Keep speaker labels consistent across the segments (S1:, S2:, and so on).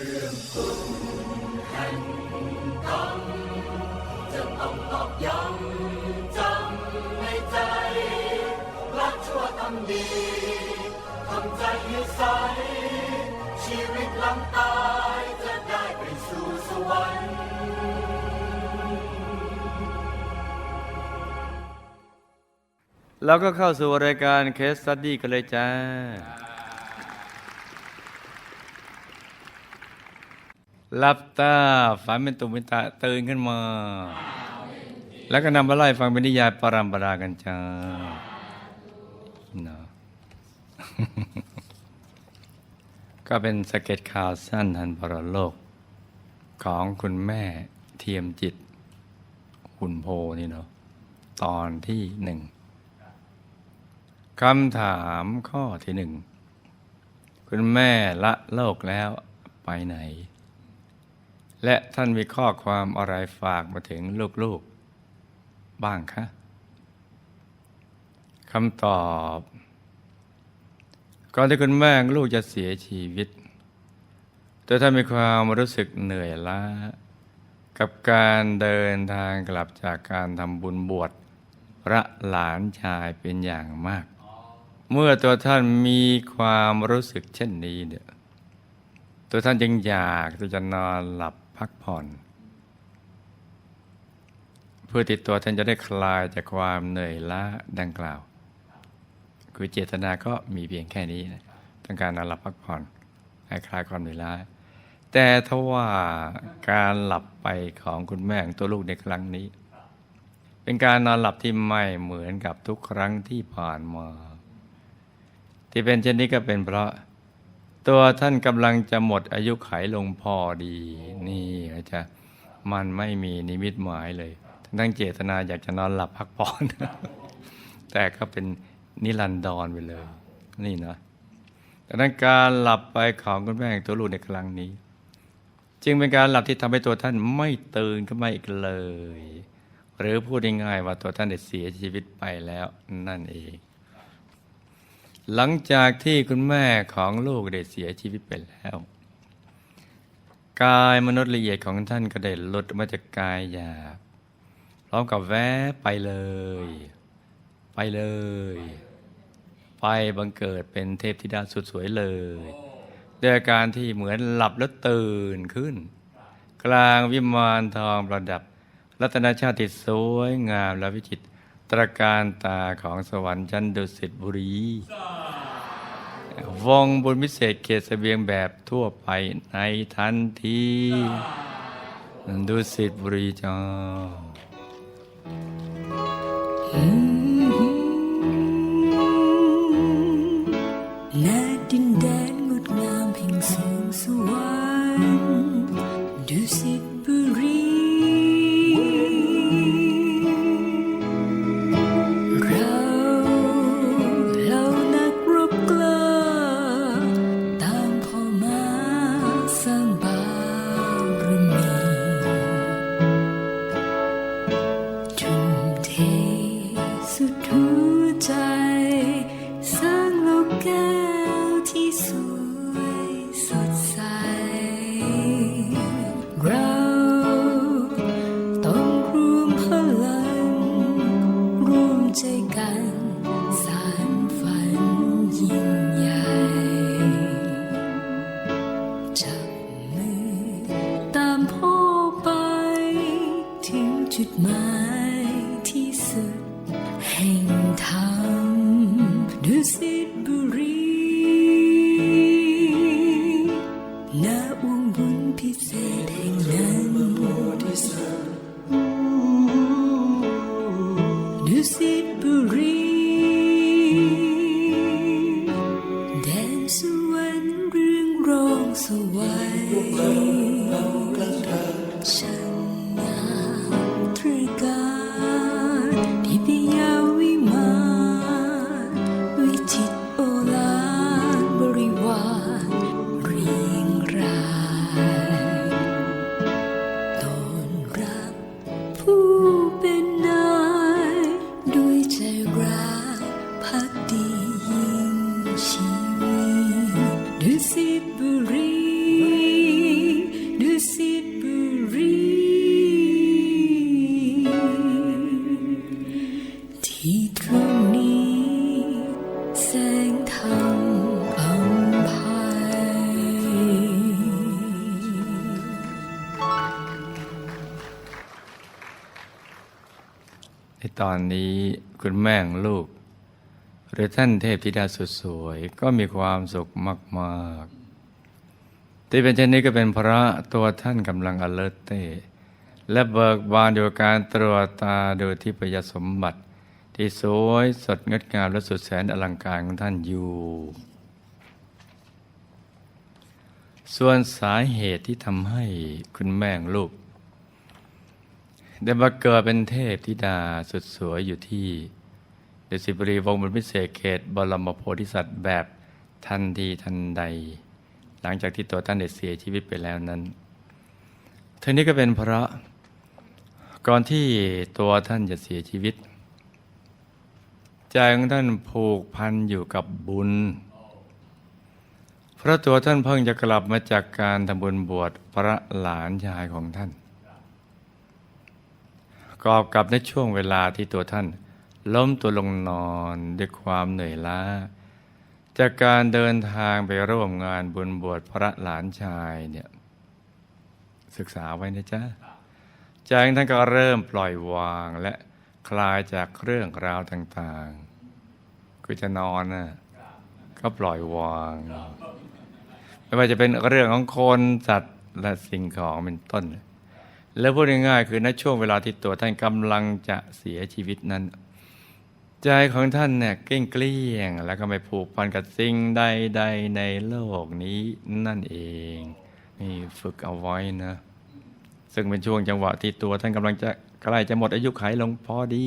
S1: จะต้องตอกย้ำจำในใจรักชั่วทำดีทำใจให้ใสชีวิตหลังตายจะได้ไปสู่สวรรค์
S2: เราก็เข้าสู่รายการเคส e ั u ดี้กันเลยจ้า หลับตาฝันเป็นตุเป็นตาตื่นขึ้นมา แล้วก็นำมาไล่ฟังเป็นนิยายปรัมปรากันจ้าเนาะก็เป็นสเก็ตข่าวสั้นทันปรโลก ของคุณแม่เทียมจิตหุ่นโพนี่เนาะตอนที่หนึ่งคำถามข้อที่หนึ่ง คุณแม่ละโลกแล้วไปไหน และท่านมีข้อความอะไรฝากมาถึงลูกๆ บ้างคะคำตอบก่อนที่คุณแม่ลูกจะเสียชีวิต แตัวท่านมีความรู้สึกเหนื่อยล้า กับการเดินทางกลับจากการทำบุญบวชพระหลานชายเป็นอย่างมาก เมื่อตัวท่านมีความรู้สึกเช่นนี้เนี่ยตัวท่านจึงอยากที่จะนอนหลับ พักผ่อน เพื่อติดตัวท่านจะได้คลายจากความเหนื่อยล้าดังกล่าว คือเจตนาก็มีเพียงแค่นี้นะต้องการนอนหลับพักผ่อนให้คลายความเหนื่อยล้า แต่ทว่าการหลับไปของคุณแม่ของตัวลูกในครั้งนี้ เป็นการนอนหลับที่ไม่เหมือนกับทุกครั้งที่ผ่านมา ที่เป็นเช่นนี้ก็เป็นเพราะ ตัวท่านกำลังจะหมดอายุไขลงพอดี นี่อาจารย์มันไม่มีนิมิตหมายเลย ทั้งเจตนาอยากจะนอนหลับพักผ่อน แต่ก็เป็นนิรันดรไปเลย นี่นะดังนั้นการหลับไปของคุณแม่ของตัวลูกในครั้งนี้ จึงเป็นการหลับที่ทำให้ตัวท่านไม่ตื่นขึ้นมาอีกเลย หรือพูดง่ายๆว่าตัวท่านได้เสียชีวิตไปแล้วนั่นเอง หลังจากที่คุณแม่ของลูกได้เสียชีวิตไปแล้ว กายมนุษย์ละเอียดของท่านก็ได้หลุดมาจากกายหยาบพร้อมกับแวบไปเลย ไปเลย ไปบังเกิดเป็นเทพธิดาสุดสวยเลยด้วยอาการที่เหมือนหลับแล้วตื่นขึ้น กลางวิมานทองประดับ รัตนชาติสวยงามและวิจิตร ตรการตาของสวรรค์ชั้นดุสิตบุรี วงบุญพิเศษเขตเสบียงแบบทั่วไปในทันทีดุสิตบุรีจ้า
S3: จุดหมาย ตอนนี้
S2: คุณแม่ของลูก หรือท่านเทพธิดาสุดสวยก็มีความสุขมากๆ ที่เป็นเช่นนี้ก็เป็นเพราะตัวท่านกำลัง alert เตและเบิกบานโดยการตรวจตาโดูที่ประยสมบัติ ที่สวยสดงดงามและสุดแสนอลังการของท่านอยู่ ส่วนสาเหตุที่ทำให้คุณแม่งลูก ได้มาเกิดเป็นเทพธิดาสุดสวยอยู่ที่เดสิบรีวงบนพิเศษเขตบรมโพธิสัตว์แบบทันทีทันใด หลังจากที่ตัวท่านได้เสียชีวิตไปแล้วนั้นทั้งนี้ก็เป็นเพราะ ก่อนที่ตัวท่านจะเสียชีวิต ใจของท่านผูกพันอยู่กับบุญ เพราะตัวท่านเพิ่งจะกลับมาจากการทำบุญบวชพระหลานชายของท่าน กอบกับในช่วงเวลาที่ตัวท่าน ล้มตัวลงนอนด้วยความเหนื่อยล้า จากการเดินทางไปร่วมงานบุญบวชพระหลานชายเนี่ยศึกษาไว้นะจ๊ะจากท่านก็เริ่มปล่อยวางและคลายจากเรื่องราวต่างๆ คือจะนอนนะก็ปล่อยวาง ไม่ว่าจะเป็นเรื่องของคนสัตว์และสิ่งของเป็นต้น แล้วพูดง่ายๆคือในช่วงเวลาที่ตัวท่านกำลังจะเสียชีวิตนั้น ใจของท่านเนี่ยเกลี้ยงเกลี้ยง แล้วก็ไม่ผูกพันกับสิ่งใดๆในโลกนี้นั่นเองนี่ฝึกเอาไว้นะ ซึ่งเป็นช่วงจังหวะที่ตัวท่านกำลังจะใกล้จะหมดอายุไขลงพอดี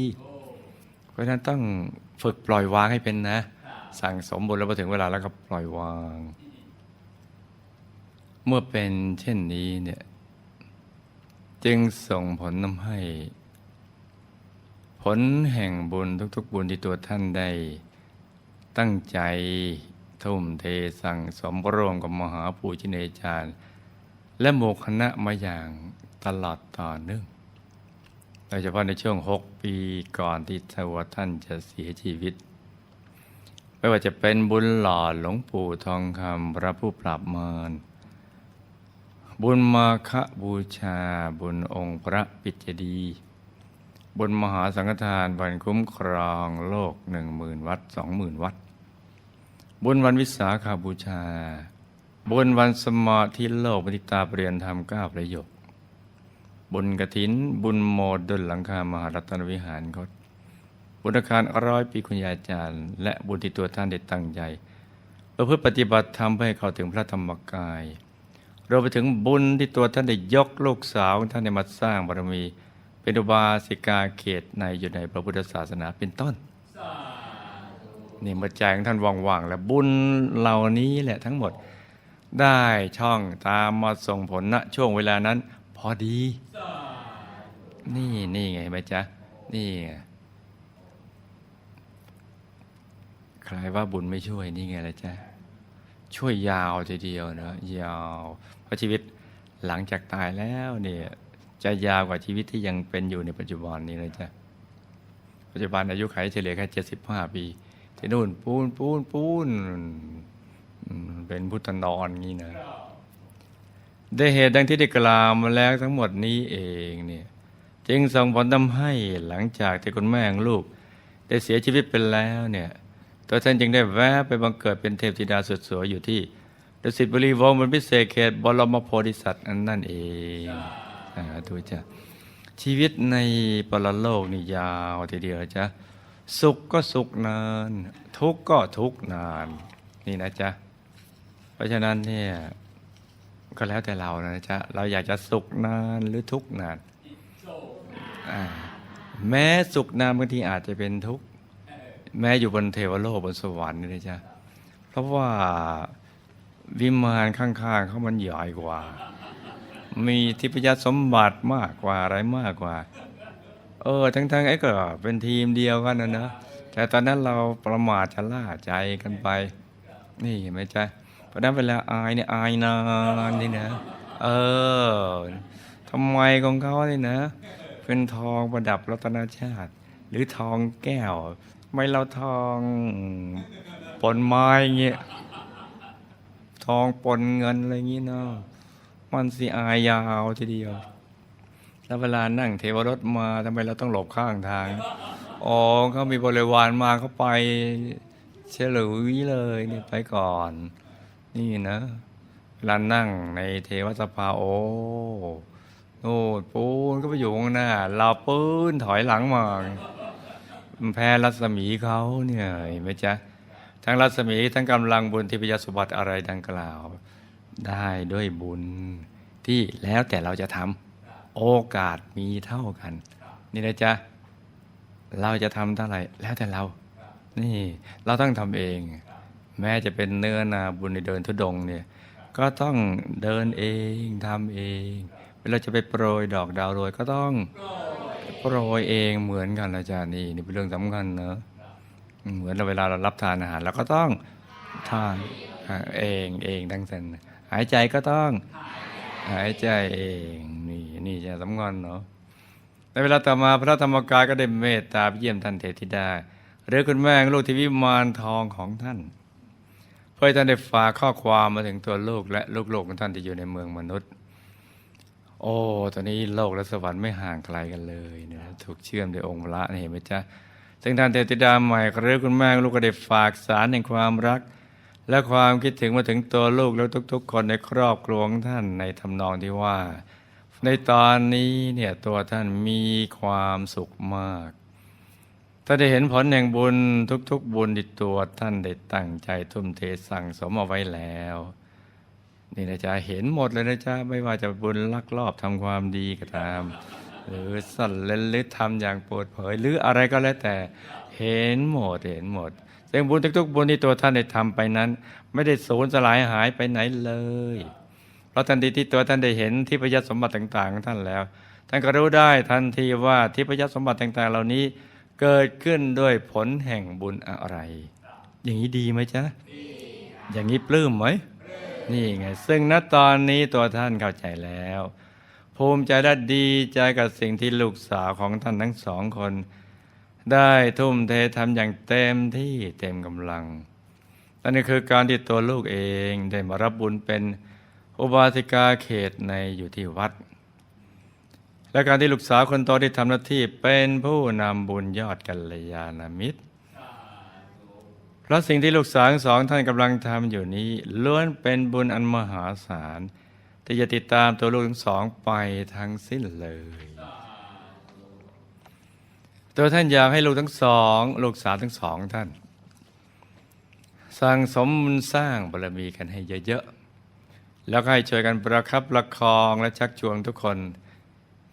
S2: เพราะฉะนั้นต้องฝึกปล่อยวางให้เป็นนะ สั่งสมบุญแล้วพอถึงเวลาแล้วก็ปล่อยวาง เมื่อเป็นเช่นนี้เนี่ย จึงส่งผลทำให้ ผลแห่งบุญทุกๆบุญที่ตัวท่านได้ ตั้งใจทุ่มเทสั่งสมร่วมกับมหาปูชิเนจารย์ และโมคณะมาอย่างตลอดต่อเนื่องโดยเฉพาะในช่วงหกปีก่อนที่ตัวท่านจะเสียชีวิต ไม่ว่าจะเป็นบุญหล่อหลวงปู่ทองคำพระผู้ปราบมาร บุญมาคบูชาบุญองค์พระปิจดีบุญมหาสังฆทานวันคุ้มครองโลกหนึ่งหมื่นวัดสองหมื่นวัด บุญวันวิสาขาบูชา บุญวันสมาธิโลกปฏิตาเปลี่ยนธรรมเก้าประโยค บุญกระถิน บุญโมดดลหลังคามหารัตนวิหารคตบุญอาคารร้อยปีคุณยายจารย์ และบุญที่ตัวท่านได้ตั้งใจเพื่อปฏิบัติธรรมเพื่อให้เข้าถึงพระธรรมกาย รวมไปถึงบุญที่ตัวท่านได้ยกลูกสาวของท่านได้มาสร้างบารมี เป็นอุบาสิกาเขตในอยู่ในพระพุทธศาสนาเป็นต้นนี่มื่อใจงท่านว่างๆ แล้วบุญเหล่านี้แหละทั้งหมดได้ช่องตามมาส่งผลณช่วงเวลานั้น พอดี นี่นี่ไงไหมจ๊ะ นี่ไงใครว่าบุญไม่ช่วยนี่ไงละจ๊ะ ช่วยยาวทีเดียวนะยาวเพราะชีวิตหลังจากตายแล้วเนี่ยจะยาวกว่าชีวิตที่ยังเป็นอยู่ในปัจจุบันนี้นะจ๊ะปัจจุบันอายุขัยเฉลี่ยแค่เจ็ดสิบห้าปี ที่นู่นปูนปูนปูนเป็นพุทธนอนงี้นะได้เหตุดังที่ได้กล่าวมาแล้วทั้งหมดนี้เองเนี่ยจึงส่งผลทำให้หลังจากที่คุณแม่ของลูก ได้เสียชีวิตไปแล้วเนี่ย ตัวท่านจึงได้แวะไปบังเกิดเป็นเทพธิดาสุดสวยอยู่ที่ดุสิตบุรีวงศ์บนพิเศษเขตบรมโพธิสัตว์นั่นเองอ่าดูจ้ะชีวิตในปรโลกนี่ยาวทีเดียวจ้ะสุขก็สุขนาน ทุกข์ก็ทุกข์นาน นี่นะจ๊ะ เพราะฉะนั้นเนี่ยก็แล้วแต่เรานะจ๊ะ เราอยากจะสุขนานหรือทุกข์นานอ่าแม้สุขนานบางทีอาจจะเป็นทุกข์ แม้อยู่บนเทวโลกบนสวรรค์นี่นะจ๊ะเพราะว่าวิมานข้างๆเขามันใหญ่กว่า มีทิพยสมบัติมากกว่าอะไรมากกว่า เออ ทั้งๆไอ้ก็เป็นทีมเดียวกันนะเนอะแต่ตอนนั้นเราประมาทชะล่าใจกันไป นี่เห็นไหมจ๊ะเพราะนั้นเวลาอายเนี่ยอายนานนี่นะ เออทำไมของเขาเนี่ยนะ เป็นทองประดับรัตนชาติ หรือทองแก้ว ไม่เราทองปนไม้เงี้ยทองปนเงินอะไรอย่างงี้เนาะมันสิอายยาวทีเดียวแล้วเวลานั่งเทวรถมาทำไมเราต้องหลบข้างทางอ๋อเขามีบริวารมาเขาไปเฉลยเลยเนี่ยไปก่อน นี่นะเวลานั่งในเทวสภาโอ้โน่นปูนก็ไปอยู่ข้างหน้า เราปืนถอยหลังมา แพ้รัศมีเขาเนี่ยเห็นไหมจ๊ะทั้งรัศมีทั้งกำลังบุญที่พยาสมบัติอะไรดังกล่าว ได้ด้วยบุญที่แล้วแต่เราจะทำโอกาสมีเท่ากัน นี่นะจ๊ะเราจะทำเท่าไหร่แล้วแต่เรา นี่เราต้องทำเอง แม้จะเป็นเนื้อนาบุญในเดินทุดงค์เนี่ยก็ต้องเดินเองทำเองเวลาจะไปโปรยดอกดาวโรยก็ต้องโปรยเองเหมือนกันอาจารย์นี่นี่เป็นเรื่องสำคัญเนอะเหมือนเราเวลาเรารับทานอาหารเราก็ต้องทานเองเองทั้งสิ้นหายใจก็ต้องหายใจเองนี่นี่จะสำคัญเนาะในเวลาต่อมาพระธรรมกายก็ได้เมตตาเยี่ยมท่านเทธิดาหรือคุณแม่ลูกที่วิมานทองของท่าน เพื่อท่านได้ฝากข้อความมาถึงตัวลูกและลูกๆของท่านที่อยู่ในเมืองมนุษย์ โอ้ ตอนนี้โลกและสวรรค์ไม่ห่างไกลกันเลยนะถูกเชื่อมโดยองค์พระนี่เห็นไหมจ๊ะ ซึ่งท่านเทธิดาใหม่หรือคุณแม่ลูกก็ได้ฝากสารแห่งความรัก และความคิดถึงมาถึงตัวลูกและทุก ๆ คนในครอบครัวของท่านในทำนองที่ว่า ในตอนนี้เนี่ยตัวท่านมีความสุขมากถ้าได้เห็นผลแห่งบุญทุก ๆ บุญที่ตัวท่านได้ตั้งใจทุ่มเทสั่งสมเอาไว้แล้ว นี่นะจ๊ะเห็นหมดเลยนะจ๊ะไม่ว่าจะบุญลักลอบทำความดีก็ตาม หรือสั่นเล่นหรือทำอย่างเปิดเผยหรืออะไรก็แล้วแต่ เห็นหมดเห็นหมดซึ่งบุญทุกๆบุญที่ตัวท่านได้ทำไปนั้น ไม่ได้สูญสลายหายไปไหนเลย เพราะทันทีที่ตัวท่านได้เห็นทิพยสมบัติต่างๆของท่านแล้ว ท่านก็รู้ได้ทันทีว่าทิพยสมบัติต่างๆ เหล่านี้เกิดขึ้นด้วยผลแห่งบุญอะไร อย่างนี้ดีไหมจ๊ะอย่างนี้ปลื้มไหม นี่ไง ซึ่งณตอนนี้ตัวท่านเข้าใจแล้ว ภูมิใจและดีใจกับสิ่งที่ลูกสาวของท่านทั้งสองคน ได้ทุ่มเททำอย่างเต็มที่เต็มกำลังนั่นคือการที่ตัวลูกเองได้มารับบุญเป็นอุบาสิกาเขตในอยู่ที่วัด และการที่ลูกสาวคนโตที่ทำหน้าที่เป็นผู้นำบุญยอดกัลยาณมิตร ราะสิ่งที่ลูกสาวทั้งสองท่านกำลังทำอยู่นี้ล้วนเป็นบุญอันมหาศาลที่จะติดตามตัวลูกทั้งสองไปทั้งสิ้นเลย ตัวท่านอยากให้ลูกทั้งสอง ลูกสาวทั้งสองท่าน สร้างสมบุญสร้างบารมีกันให้เยอะๆ แล้วก็ให้ช่วยกันประคับประคองและชักชวนทุกคน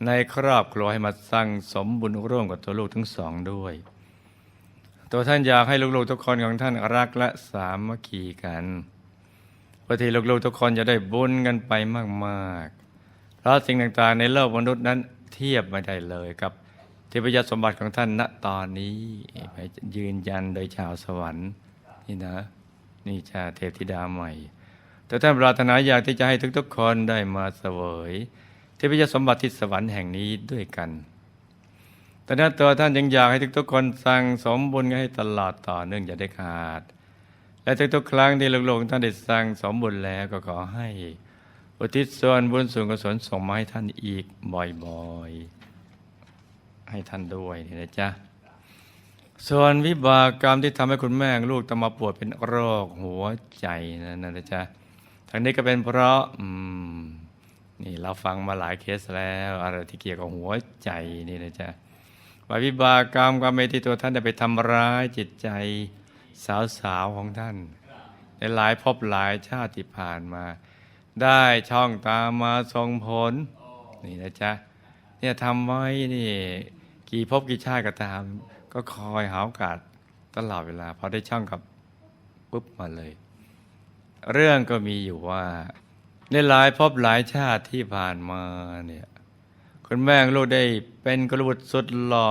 S2: ในครอบครัวให้มาสร้างสมบุญร่วมกับตัวลูกทั้งสองด้วย ตัวท่านอยากให้ลูกๆทุกคนของท่านรักและสามัคคีกันเพื่อที่ลูกๆทุกคนจะได้บุญกันไปมากๆ เพราะสิ่งต่างๆ ในโลกมนุษย์นั้นเทียบไม่ได้เลยกับเทพยสมบัติของท่านณตอนนี้ยืนยันโดยชาวสวรรค์นี่นะ นี่ชาเทพธิดาใหม่ แต่ท่านปรารถนาอยากที่จะให้ทุกๆคนได้มาเสวยเทพยสมบัติที่สวรรค์แห่งนี้ด้วยกัน แต่นั้นตัวท่านยังอยากให้ทุกๆคนสั่งสมบุญให้ตลอดต่อเนื่องอย่าได้ขาด และทุกๆครั้งที่ลูกๆท่านได้สั่งสมบุญแล้วก็ขอให้ อุทิศส่วนบุญส่วนกุศลส่งมาให้ท่านอีกบ่อยๆ ให้ท่านด้วยนี่นะจ๊ะส่วนวิบากกรรมที่ทำให้คุณแม่ลูกต้องมาปวดเป็นโรคหัวใจนั่นนะจ๊ะทั้งนี้ก็เป็นเพราะอืมนี่เราฟังมาหลายเคสแล้ว อะไรที่เกี่ยวกับหัวใจนี่นะจ๊ะ ว่าวิบากกรรมความไม่ที่ตัวท่านได้ไปทำร้ายจิตใจสาวๆของท่าน ในหลายภพหลายชาติที่ผ่านมา ได้ช่องตามมาส่งผล นี่นะจ๊ะเนี่ยทำไว้นี่กี่ภพกี่ชาติก็ตาม ก็คอยหาโอกาสตลอดเวลาพอได้ช่องกับปุ๊บมาเลย เรื่องก็มีอยู่ว่า ในหลายภพหลายชาติที่ผ่านมาเนี่ย คุณแม่งลูกได้เป็นกระบุตรสุดหล่อ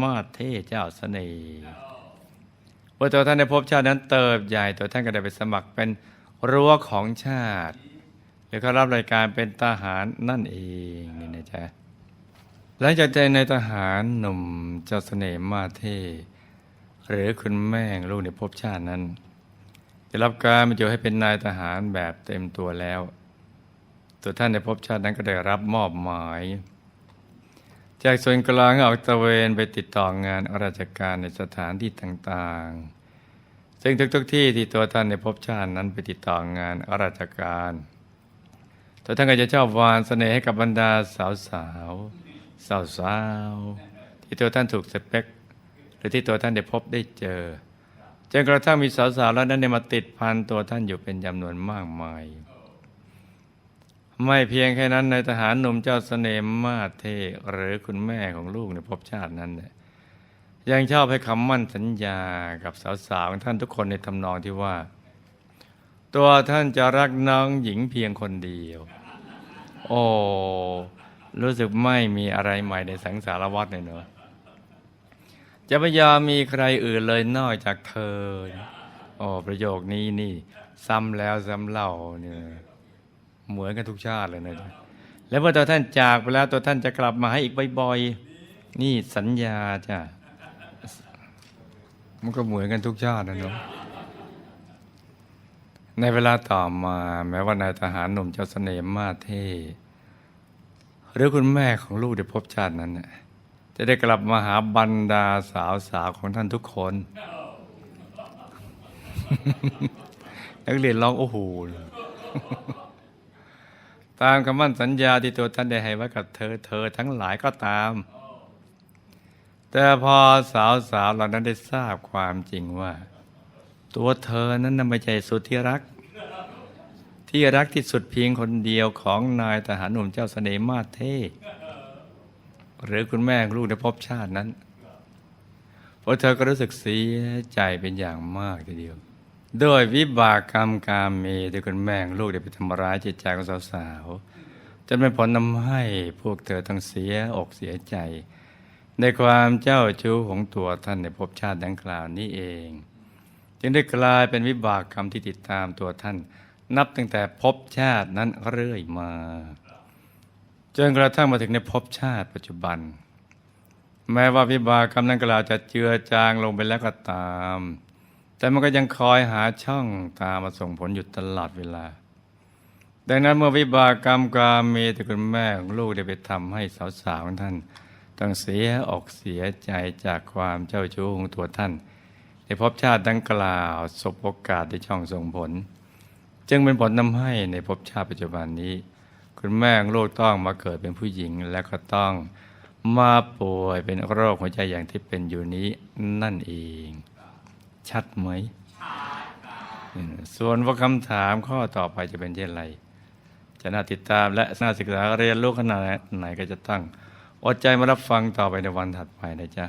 S2: มาเทเจ้าเสน่ห์เมื่อตัวท่านในภพชาตินั้นเติบใหญ่ตัวท่านก็ได้ไปสมัครเป็นรั้วของชาติหรือเขารับรายการเป็นทหารนั่นเองนี่นะจ๊ะหลังจากใจในทหารหนุ่มเจ้าเสน่ห์มาเทหรือคุณแม่งลูกในภพชาตินั้นได้รับการบรรจุให้เป็นนายทหารแบบเต็มตัวแล้ว ตัวท่านในภพชาตินั้นก็ได้รับมอบหมาย จากส่วนกลางออกตะเวนไปติดต่องานราชการในสถานที่ต่างๆ ซึ่งทุกๆที่ที่ตัวท่านในภพชาตินั้นไปติดต่องานราชการตัวท่านก็จะชอบวานเสน่ห์ให้กับบรรดาสาวๆสาวๆที่ตัวท่านถูกสเปคหรือที่ตัวท่านได้พบได้เจอจนกระทั่งมีสาวๆแล้วนั้นได้มาติดพันตัวท่านอยู่เป็นจำนวนมากมาย ไม่เพียงแค่นั้นในทหารหนุ่มเจ้าเสน่ห์มาเทหรือคุณแม่ของลูกในภพชาตินั้นเนี่ยยังชอบให้คำมั่นสัญญากับสาวๆของท่านทุกคนในทำนองที่ว่า ตัวท่านจะรักน้องหญิงเพียงคนเดียว โอ้รู้สึกไม่มีอะไรใหม่ในสังสารวัฏเลยเนอะจะไม่ยอมมีใครอื่นเลยนอกจากเธอ โอ้ประโยคนี้นี่ ซ้ำแล้วซ้ำเล่าเนี่ย เหมือนกันทุกชาติเลยนะแล้วเมื่อตัวท่านจากไปแล้วตัวท่านจะกลับมาให้อีกบ่อยๆนี่สัญญาจ้ะมันก็เหมือนกันทุกชาตินะเนาะในเวลาต่อมาแม้ว่านายทหารหนุ่มเจ้าเสน่ห์มาเท่หรือคุณแม่ของลูกได้พบชาตินั้นน่ะจะได้กลับมาหาบรรดาสาวสาวของท่านทุกคน นักเรียนร้องโอ้โห ตามคำมั่นสัญญาที่ตัวท่านได้ให้ไว้กับเธอเธอทั้งหลายก็ตาม แต่พอสาวสาวเหล่านั้นได้ทราบความจริงว่า ตัวเธอนั้นนไม่ใช่สุดที่รัก ที่รักที่สุดเพียงคนเดียวของนายทหารหนุ่มเจ้าเสน่ห์มาเทหรือคุณแม่ลูกในภพชาตินั้นเพราะเธอก็รู้สึกเสียใจเป็นอย่างมากทีเดียว โดยวิบากกรรมกามเมที่คุณแม่งลูกได้ไปทำร้ายจิตใจของสาวๆจนเป็นผลทำให้พวกเธอต้องเสียอกเสียใจ ในความเจ้าชู้ของตัวท่านในภพชาติดังกล่าวนี้เอง จึงได้กลายเป็นวิบากกรรมที่ติดตามตัวท่าน นับตั้งแต่ภพชาตินั้นเรื่อยมาจนกระทั่งมาถึงในภพชาติปัจจุบัน แม้ว่าวิบากกรรมนั้นกล่าวจะเจือจางลงไปแล้วก็ตาม แต่มันก็ยังคอยหาช่องตามมาส่งผลอยู่ตลอดเวลา ดังนั้นเมื่อวิบากกรรมกามีแต่คุณแม่ของลูกได้ไปทำให้สาวๆของท่าน ต้องเสียออกเสียใจจากความเจ้าชู้ของตัวท่านในภพชาติดังกล่าวสบโอกาสได้ช่องส่งผล จึงเป็นผลนำให้ในภพชาติปัจจุบันนี้ คุณแม่ของลูกต้องมาเกิดเป็นผู้หญิงและก็ต้องมาป่วยเป็นโรคหัวใจอย่างที่เป็นอยู่นี้นั่นเอง ชัดไหมอืมส่วนว่าคำถามข้อต่อไปจะเป็นเช่นไร จะน่าติดตามและน่าศึกษาเรียนรู้ขนาดไหนก็จะตั้ง อดใจมารับฟังต่อไปในวันถัดไปนะจ๊ะ